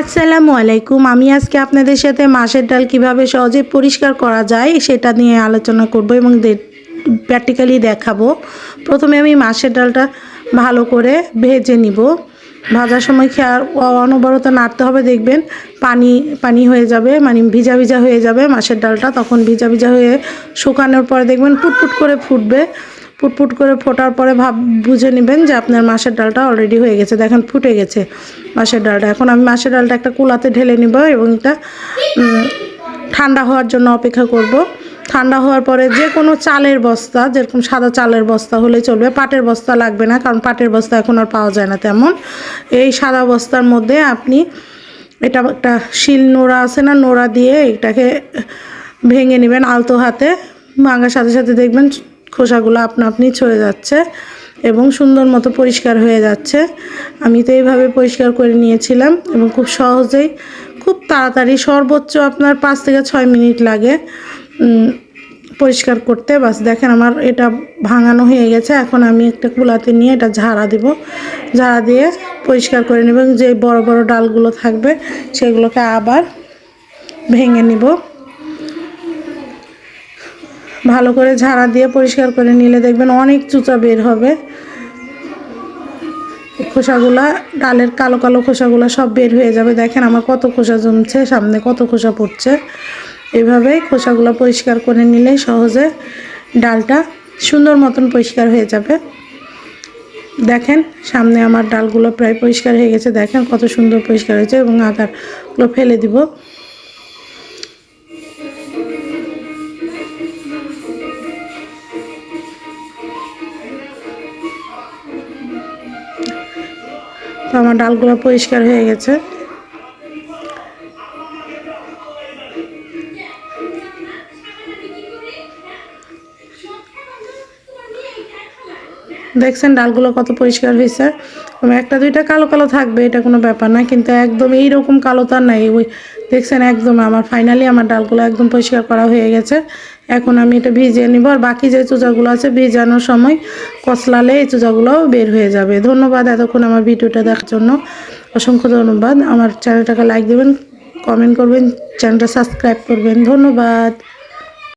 আসসালামু আলাইকুম। আমি আজকে আপনাদের সাথে মাছের ডাল কীভাবে সহজে পরিষ্কার করা যায় সেটা নিয়ে আলোচনা করব এবং প্র্যাকটিক্যালি দেখাবো। প্রথমে আমি মাছের ডালটা ভালো করে ভেজে নিব। ভাজার সময় খেয়াল অনবরত নাড়তে হবে। দেখবেন পানি পানি হয়ে যাবে মানে ভিজা ভিজা হয়ে যাবে মাছের ডালটা। তখন ভিজা ভিজা হয়ে শুকানোর পরে দেখবেন ফুটফুট করে ফুটবে। ফুটফুট করে ফোটার পরে ভাব, বুঝে নেবেন যে আপনার মাছের ডালটা অলরেডি হয়ে গেছে। দেখেন ফুটে গেছে মাছের ডালটা। এখন আমি মাছের ডালটা একটা কুলাতে ঢেলে নিব এবং এটা ঠান্ডা হওয়ার জন্য অপেক্ষা করব। ঠান্ডা হওয়ার পরে যে কোনো চালের বস্তা, যেরকম সাদা চালের বস্তা হলে চলবে। পাটের বস্তা লাগবে না, কারণ পাটের বস্তা এখন আর পাওয়া যায় না তেমন। এই সাদা বস্তার মধ্যে আপনি এটা একটা শিল নোড়া আছে না, নোড়া দিয়ে এটাকে ভেঙে নেবেন আলতো হাতে। ভাঙার সাথে সাথে দেখবেন খোসাগুলো আপনা আপনি ছড়ে যাচ্ছে এবং সুন্দর মতো পরিষ্কার হয়ে যাচ্ছে। আমি তো এইভাবে পরিষ্কার করে নিয়েছিলাম এবং খুব সহজেই, খুব তাড়াতাড়ি সর্বোচ্চ আপনার পাঁচ থেকে ছয় মিনিট লাগে পরিষ্কার করতে। বাস দেখেন আমার এটা ভাঙানো হয়ে গেছে। এখন আমি একটা কুলাতে নিয়ে এটা ঝাড়া দিব। ঝাড়া দিয়ে পরিষ্কার করে নেব যে বড় বড় ডালগুলো থাকবে সেগুলোকে আবার ভেঙে নিব। ভালো করে ঝাড়া দিয়ে পরিষ্কার করে নিলে দেখবেন অনেক চুচা বের হবে। খোসাগুলা, ডালের কালো কালো খোসাগুলো সব বের হয়ে যাবে। দেখেন আমার কত খোসা জমছে, সামনে কত খোসা পড়ছে। এইভাবেই খোসাগুলো পরিষ্কার করে নিলে সহজে ডালটা সুন্দর মতন পরিষ্কার হয়ে যাবে। দেখেন, সামনে আমার ডালগুলো প্রায় পরিষ্কার হয়ে গেছে। দেখেন কত সুন্দর পরিষ্কার হয়েছে এবং আগারগুলো ফেলে দিব। আমার ডালগুলো পরিষ্কার হয়ে গেছে। দেখছেন ডালগুলো কত পরিষ্কার হয়েছে। একটা দুইটা কালো কালো থাকবে, এটা কোনো ব্যাপার না, কিন্তু একদম এইরকম কালো তার নাই। ওই দেখছেন একদম আমার ফাইনালি আমার ডালগুলো একদম পরিষ্কার করা হয়ে গেছে। এখন আমি এটা ভিজিয়ে নিব, আর বাকি যে চুজাগুলো আছে ভিজানোর সময় কচলালে এই চুজাগুলোও বের হয়ে যাবে। ধন্যবাদ এতক্ষণ আমার ভিডিওটা দেখার জন্য। অসংখ্য ধন্যবাদ। আমার চ্যানেলটাকে লাইক দেবেন কমেন্ট করবেন, চ্যানেলটা সাবস্ক্রাইব করবেন। ধন্যবাদ।